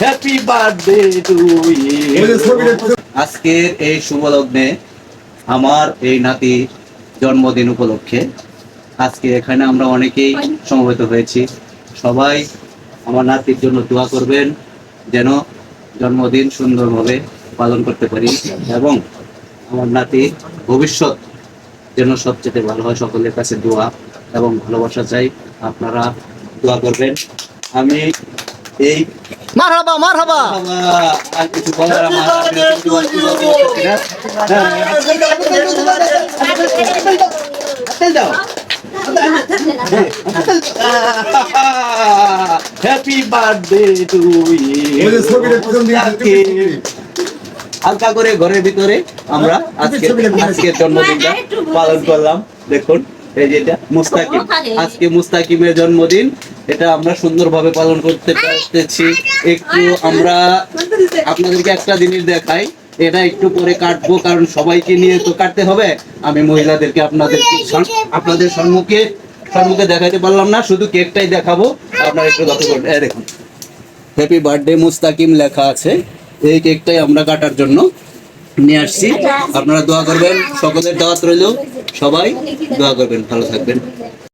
Happy birthday to আজকের এই শুভ লগ্নে আমার এই নাতি জন্মদিন উপলক্ষে আজকে এখানে আমরা অনেকেই সমবেত হয়েছি। সবাই আমার নাতির জন্য দোয়া করবেন যেন জন্মদিন সুন্দরভাবে পালন করতে পারি এবং আমার নাতি ভবিষ্যৎ যেন সবচেয়ে ভালো হয়। সকলের কাছে দোয়া এবং ভালোবাসা চাই। আপনারা দোয়া করবেন। আমি এই হ্যাপি বার্থডে টু আজকে হালকা করে ঘরের ভিতরে আমরা আজকে আজকে জন্মদিনটা পালন করলাম। দেখুন এই যেটা মুস্তাকিম। আজকে মুস্তাকিমের জন্মদিন। এটা আমরা সুন্দরভাবে পালন করতে পারতেছি। একটু আমরা আপনাদেরকে একটা জিনিস দেখাই। এটা একটু পরে কাটবো কারণ সবাইকে নিয়ে তো কাটতে হবে। আমি মহিলাদেরকে আপনাদের আপনাদের সম্মুখে সম্মুখে দেখাতে পারলাম না শুধু কেকটাই দেখাবো। আপনারা একটু লক্ষ্য এই দেখুন। হ্যাপি বার্থডে মুস্তাকিম লেখা আছে। এই কেকটাই আমরা কাটার জন্য নিয়ে আসছি। আপনারা দোয়া করবেন। সকলের দাওয়াত রইল। সবাই দোয়া করবেন। ভালো থাকবেন।